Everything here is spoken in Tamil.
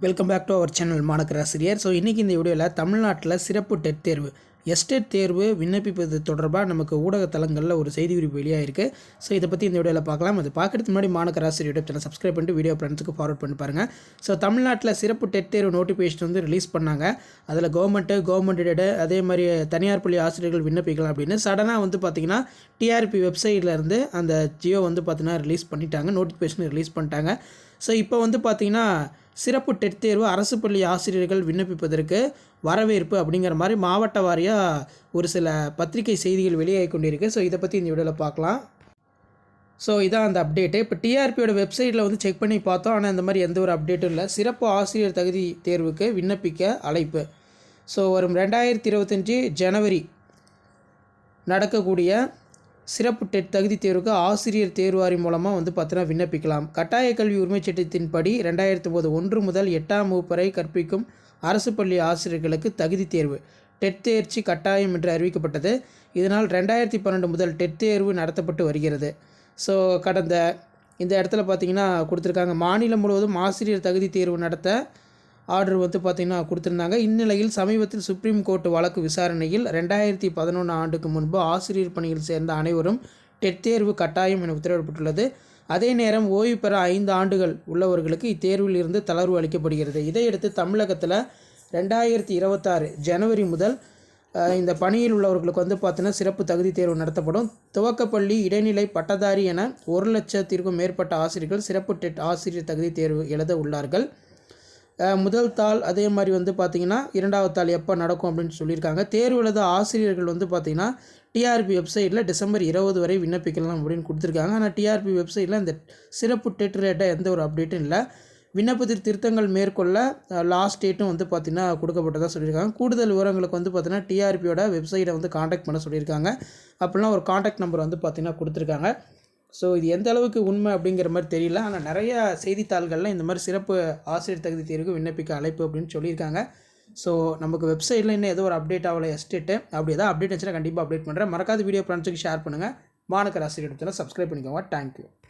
Welcome back to our channel மாணக்கராசிரியர் so இன்றைக்கி இந்த வீடியோவில் தமிழ்நாட்டில் சிறப்பு டெட் தேர்வு எஸ்டேட் தேர்வு விண்ணப்பிப்பது தொடர்பாக நமக்கு ஊடகத்தலங்களில் ஒரு செய்தி குறிப்பு வெளியாகிருக்கு ஸோ இதை பற்றி இந்த வீடியோவில் பார்க்கலாம். அது பார்க்குறதுக்கு முன்னாடி மாணக்கராசிரியர் யூடியூப் சேனல் சப்ஸ்கிரைப் பண்ணிட்டு வீடியோ ஃப்ரெண்ட்ஸுக்கு ஃபார்வர்ட் பண்ணி பாருங்கள் ஸோ தமிழ்நாட்டில் சிறப்பு டெட் தேர்வு நோட்டிஃபிகேஷன் வந்து ரிலீஸ் பண்ணாங்க. அதில் கவர்மெண்ட்டு கவர்மெண்ட் அதே மாதிரி தனியார் பள்ளி ஆசிரியர்கள் விண்ணப்பிக்கலாம் அப்படின்னு. சடனாக வந்து பார்த்திங்கன்னா டிஆர்பி வெப்சைட்லேருந்து அந்த ஜியோ வந்து பார்த்திங்கன்னா ரிலீஸ் பண்ணிட்டாங்க நோட்டிஃபிகேஷன் ரிலீஸ் பண்ணிட்டாங்க. ஸோ இப்போ வந்து பார்த்திங்கன்னா சிறப்பு டெட் தேர்வு அரசு பள்ளி ஆசிரியர்கள் விண்ணப்பிப்பதற்கு வரவேற்பு அப்படிங்கிற மாதிரி மாவட்ட வாரியாக ஒரு சில பத்திரிகை செய்திகள் வெளியாகி கொண்டிருக்கு. ஸோ இதை பற்றி இந்த வீடியோவில் பார்க்கலாம். ஸோ இதான் அந்த அப்டேட்டு இப்போ டிஆர்பியோட வெப்சைட்டில் வந்து செக் பண்ணி பார்த்தோம். ஆனால் இந்த மாதிரி எந்த ஒரு அப்டேட்டும் இல்லை. சிறப்பு ஆசிரியர் தகுதி தேர்வுக்கு விண்ணப்பிக்க அழைப்பு. ஸோ வரும் ரெண்டாயிரத்தி இருபத்தஞ்சி ஜனவரி நடக்கக்கூடிய சிறப்பு டெட் தகுதி தேர்வுக்கு ஆசிரியர் தேர்வாரி மூலமாக வந்து பார்த்தீங்கன்னா விண்ணப்பிக்கலாம். கட்டாய கல்வி உரிமைச் சட்டத்தின்படி ரெண்டாயிரத்தி ஒம்பது ஒன்று முதல் எட்டாம் வகுப்பு வரை கற்பிக்கும் அரசு பள்ளி ஆசிரியர்களுக்கு தகுதி தேர்வு. டெட் தேர்ச்சி கட்டாயம் என்று அறிவிக்கப்பட்டது. இதனால் ரெண்டாயிரத்தி பன்னெண்டு முதல் டெட் தேர்வு நடத்தப்பட்டு வருகிறது. ஸோ கடந்த இந்த இடத்துல பார்த்திங்கன்னா கொடுத்துருக்காங்க. மாநிலம் முழுவதும் ஆசிரியர் தகுதி தேர்வு நடத்த ஆர்டர் வந்து பார்த்திங்கன்னா கொடுத்துருந்தாங்க. இந்நிலையில் சமீபத்தில் சுப்ரீம் கோர்ட் வழக்கு விசாரணையில் ரெண்டாயிரத்தி பதினொன்று ஆண்டுக்கு முன்பு ஆசிரியர் பணியில் சேர்ந்த அனைவரும் டெட் தேர்வு கட்டாயம் என உத்தரவிடப்பட்டுள்ளது. அதே நேரம் ஓய்வு பெற ஐந்து ஆண்டுகள் உள்ளவர்களுக்கு இத்தேர்வில் இருந்து தளர்வு அளிக்கப்படுகிறது. இதையடுத்து தமிழகத்தில் ரெண்டாயிரத்தி இருபத்தாறு ஜனவரி முதல் இந்த பணியில் உள்ளவர்களுக்கு வந்து பார்த்தீங்கன்னா சிறப்பு தகுதி தேர்வு நடத்தப்படும். துவக்கப்பள்ளி இடைநிலை பட்டதாரி என ஒரு லட்சத்திற்கும் மேற்பட்ட ஆசிரியர்கள் சிறப்பு டெட் ஆசிரியர் தகுதி தேர்வு எழுத உள்ளார்கள். முதல் தாள் அதே மாதிரி வந்து பார்த்திங்கன்னா இரண்டாவது தாள் எப்போ நடக்கும் அப்படின்னு சொல்லியிருக்காங்க. தேர்வு எழுத ஆசிரியர்கள் வந்து பார்த்திங்கன்னா டிஆர்பி வெப்சைட்டில் டிசம்பர் இருபது வரை விண்ணப்பிக்கலாம் அப்படின்னு கொடுத்துருக்காங்க. ஆனால் டிஆர்பி வெப்சைட்டில் இந்த சிறப்பு டெட் ரேட்டாக எந்த ஒரு அப்டேட்டும் இல்லை. விண்ணப்பத்தில் திருத்தங்கள் மேற்கொள்ள லாஸ்ட் டேட்டும் வந்து பார்த்திங்கன்னா கொடுக்கப்பட்டதாக சொல்லியிருக்காங்க. கூடுதல் விவரங்களுக்கு வந்து பார்த்திங்கன்னா டிஆர்பியோட வெப்சைட்டை வந்து காண்டாக்ட் பண்ண சொல்லியிருக்காங்க. அப்படிலாம் ஒரு காண்டாக்ட் நம்பர் வந்து பார்த்திங்கன்னா கொடுத்துருக்காங்க. ஸோ இது எந்த அளவுக்கு உண்மை அப்படிங்கிற மாதிரி தெரியல. ஆனால் நிறைய செய்தித்தாள்களில் இந்த மாதிரி சிறப்பு ஆசிரியர் தகுதி தேர்வுக்கு விண்ணப்பிக்க அழைப்பு அப்படின்னு சொல்லியிருக்காங்க. ஸோ நமக்கு வெப்சைட்டில் இன்னும் ஏதோ ஒரு அப்டேட் ஆகலை எஸ்டேட்டு அப்படி ஏதாவது அப்டேட் வச்சுன்னா கண்டிப்பாக அப்டேட் பண்ணுறேன் மறக்காத வீடியோ ஃப்ரெண்ட்ஸுக்கு ஷேர் பண்ணுங்கள் மாணக்கர் ஆசிரியர் சப்ஸ்கிரைப் பண்ணிக்கோங்க. தேங்க்யூ